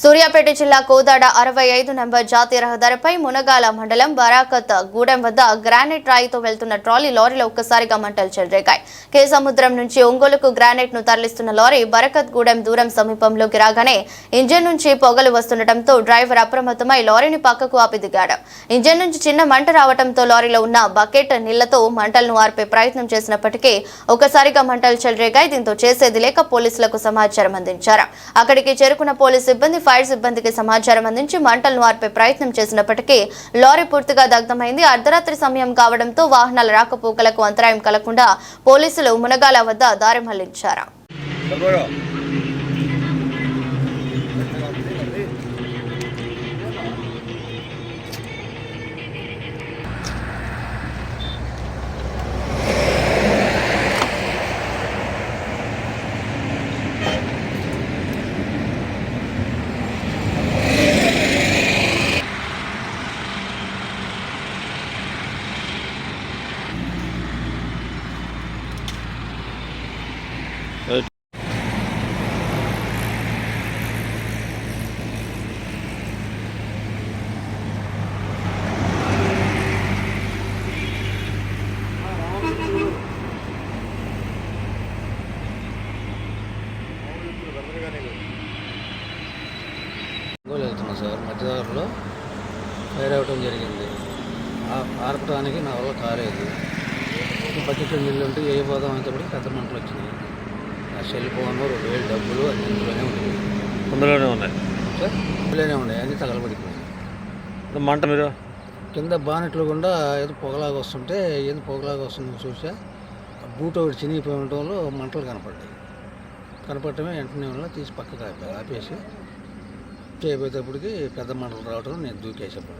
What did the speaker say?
సూర్యాపేట జిల్లా కోదాడ అరవై ఐదు నంబర్ జాతీయ రహదారిపై మునగాల మండలం బరాకత్ గూడెం వద్ద గ్రానైట్ రాయితో వెళ్తున్న ట్రాలీ లారీలో ఒక్కసారిగా మంటలు చెలరేగాయి. కే సముద్రం నుంచి ఒంగోలుకు గ్రానైట్ను తరలిస్తున్న లారీ బరకత్ గూడెం దూరం సమీపంలోకి రాగానే ఇంజిన్ నుంచి పొగలు వస్తుండటంతో డ్రైవర్ అప్రమత్తమై లారీని పక్కకు ఆపి దిగాడు ఇంజిన్ నుంచి చిన్న మంట రావడంతో లారీలో ఉన్న బకెట్ నీళ్ళతో మంటలను ఆర్పే ప్రయత్నం చేసినప్పటికీ ఒక్కసారిగా మంటలు చెలరేగాయి. దీంతో చేసేది లేక పోలీసులకు సమాచారం అందించారు. అక్కడికి చేరుకున్న పోలీసు సిబ్బంది ఫైర్ సిబ్బందికి సమాచారం అందించి మంటలను ఆర్పే ప్రయత్నం చేసినప్పటికీ లారీ పూర్తిగా దగ్ధమైంది. అర్ధరాత్రి సమయం కావడంతో వాహనాల రాకపోకలకు అంతరాయం కలగకుండా పోలీసులు మునగాల వద్ద దారి మళ్ళించారు. సార్. మధ్యదారిలో ఫైర్ అవ్వటం జరిగింది. ఆ- ఆర్పడానికి నా వల్ల కాలేదు. బకెట్ నీళ్ళు ఉంటే ఏ పోదాం అనేటప్పుడు పెద్ద మంటలు వచ్చినాయి. ఆ సెల్ ఫోన్ రెండు వేలు డబ్బులు అన్ని ఇందులోనే ఉన్నాయి. అందులోనే ఉన్నాయి. సార్ ఇందులోనే ఉన్నాయి. అన్ని తగలబడిపోయాయి ఇది మంట మీరు? కింద బానెట్లు గుండా ఏదో పొగలాగా వస్తుంటే ఏదో పొగలాగా వస్తుందని చూసా. ఆ బూట్ ఒకటి చినిగిపోయి ఉండటంలో మంటలు కనపడ్డాయి. కనపడటమే వెంటనే వల్ల తీసి పక్కకు ఆపా ఆపేసి చేయబోయేటప్పటికి పెద్ద మంటలు రావడం నేను దూకేసాను